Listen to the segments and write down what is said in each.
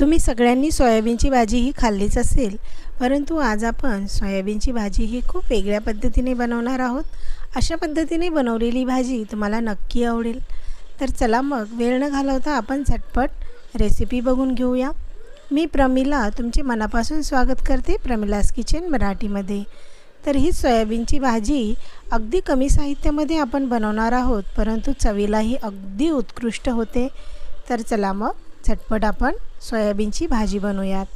तुम्ही सगळ्यांनी सोयाबीनची भाजी ही खाल्लीच असेल परंतु आज आपण सोयाबीनची भाजी ही खूप वेगळ्या पद्धतीने बनवणार आहोत. अशा पद्धतीने बनवलेली भाजी तुम्हाला नक्की आवडेल. तर चला मग वेळ न घालवता आपण झटपट रेसिपी बघून घेऊया. मी प्रमिला तुमचे मनापासून स्वागत करते प्रमिलास किचन मराठीमध्ये. तर ही सोयाबीनची भाजी अगदी कमी साहित्यामध्ये आपण बनवणार आहोत परंतु चवीलाही अगदी उत्कृष्ट होते. तर चला मग झटपट आपण सोयाबीनची भाजी बनवूयात.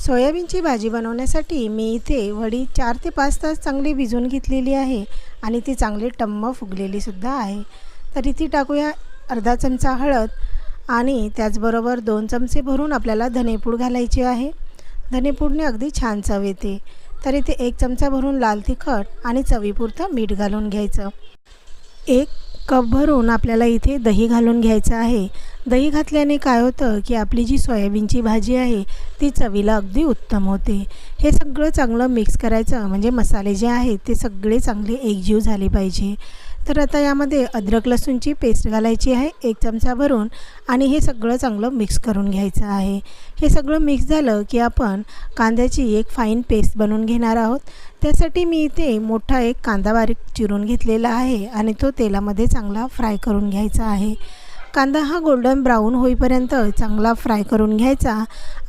सोयाबीनची भाजी बनवण्यासाठी मी इथे वडी चार ते पाच तास चांगली भिजवून घेतलेली आहे आणि ती चांगली टम्म फुगलेलीसुद्धा आहे. तर इथे टाकूया अर्धा चमचा हळद आणि त्याचबरोबर दोन चमचे भरून आपल्याला धनेपूड घालायची आहे. धनेपूडने अगदी छान चव येते. तर इथे एक चमचा भरून लाल तिखट आणि चवीपुरतं मीठ घालून घ्यायचं. एक कप भरून आपल्याला इथे दही घालून घ्यायचं आहे. दही घातल्याने काय होतं की आपली जी सोयाबीनची भाजी आहे ती चवीला अगदी उत्तम होते. हे सगळं चांगलं मिक्स करायचं म्हणजे मसाले जे आहेत ते सगळे चांगले एकजीव झाले पाहिजे. तर आता यामध्ये अद्रक लसूणची पेस्ट घालायची आहे एक चमचा भरून आणि हे सगळं चांगलं मिक्स करून घ्यायचं आहे. हे सगळं मिक्स झालं की आपण कांद्याची एक फाईन पेस्ट बनवून घेणार आहोत. त्यासाठी मी इथे मोठा एक कांदा बारीक चिरून घेतलेला आहे आणि तो तेलामध्ये चांगला फ्राय करून घ्यायचा आहे. कांदा हा गोल्डन ब्राऊन होईपर्यंत चांगला फ्राय करून घ्यायचा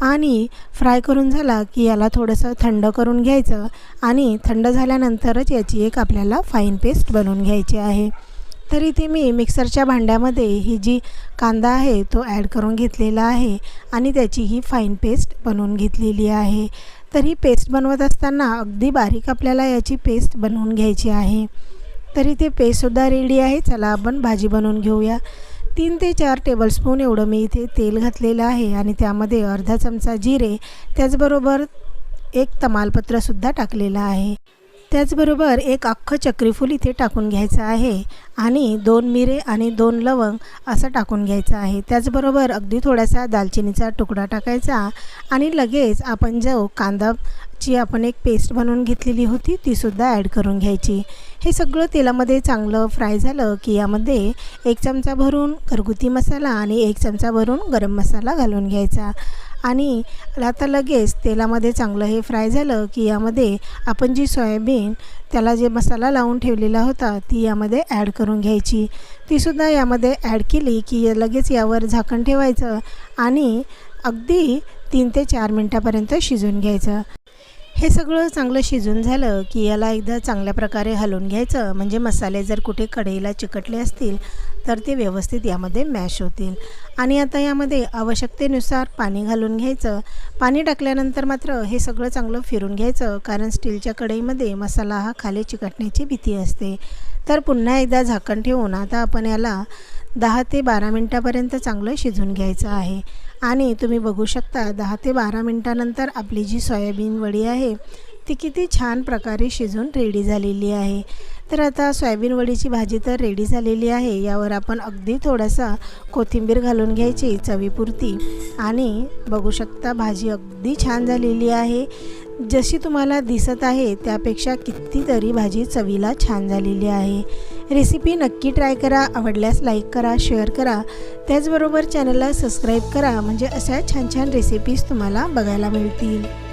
आणि फ्राय करून झाला की याला थोडंसं थंड करून घ्यायचं आणि थंड झाल्यानंतरच याची एक आपल्याला फाईन पेस्ट बनवून घ्यायची आहे. तर इथे मी मिक्सरच्या भांड्यामध्ये ही जी कांदा आहे तो ॲड करून घेतलेला आहे आणि त्याची ही फाईन पेस्ट बनवून घेतलेली आहे. तर ही पेस्ट बनवत असताना अगदी बारीक आपल्याला याची पेस्ट बनवून घ्यायची आहे. तर इथे पेस्टसुद्धा रेडी आहे. चला आपण भाजी बनवून घेऊया. तीन ते चार टेबलस्पून एवढं मी इथे तेल घातलेलं आहे आणि त्यामध्ये अर्धा चमचा जिरे त्याचबरोबर एक तमालपत्रसुद्धा टाकलेलं आहे. त्याचबरोबर एक अख्खं चक्रीफूल इथे टाकून घ्यायचं आहे आणि दोन मिरे आणि दोन लवंग असं टाकून घ्यायचं आहे. त्याचबरोबर अगदी थोडासा दालचिनीचा तुकडा टाकायचा आणि लगेच आपण जो जी आपण एक पेस्ट बनवून घेतलेली होती तीसुद्धा ॲड करून घ्यायची. हे सगळं तेलामध्ये चांगलं फ्राय झालं की यामध्ये एक चमचा भरून घरगुती मसाला आणि एक चमचा भरून गरम मसाला घालून घ्यायचा. आणि आता लगेच तेलामध्ये चांगलं हे फ्राय झालं की यामध्ये आपण जी सोयाबीन त्याला जे मसाला लावून ठेवलेला होता ती यामध्ये ॲड करून घ्यायची. तीसुद्धा यामध्ये ॲड केली की लगेच यावर झाकण ठेवायचं आणि अगदी तीन ते चार मिनटापर्यंत शिजून घ्यायचं. हे सगळं चांगलं शिजून झालं की याला एकदा चांगल्या प्रकारे हलवून घ्यायचं. म्हणजे मसाले जर कुठे कढईला चिकटले असतील तर ते व्यवस्थित यामध्ये मॅश होतील. आणि आता यामध्ये आवश्यकतेनुसार पाणी घालून घ्यायचं. पाणी टाकल्यानंतर मात्र हे सगळं चांगलं फिरून घ्यायचं कारण स्टीलच्या कढईमध्ये मसाला हा खाली चिकटण्याची भीती असते. तर पुन्हा एकदा झाकण ठेवून आता आपण याला दहा ते बारा मिनटापर्यंत चांगलं शिजून घ्यायचं आहे. आणि तुम्ही बघू शकता दहा ते बारा मिनटानंतर आपली जी सोयाबीन वडी आहे ती किती छान प्रकारे शिजून रेडी झालेली आहे. तर आता सोयाबीन वडीची भाजी तर रेडी झालेली आहे. यावर आपण अगदी थोडासा कोथिंबीर घालून घ्यायची चवीपुरती. आणि बघू शकता भाजी अगदी छान झालेली आहे. जशी तुम्हाला दिसत आहे त्यापेक्षा कितीतरी भाजी चवीला छान झालेली आहे. रेसिपी नक्की ट्राय करा आवडल्यास लाईक करा शेअर करा. त्याचबरोबर चॅनलला सबस्क्राईब करा म्हणजे अशा छान छान रेसिपीज तुम्हाला बघायला मिळतील.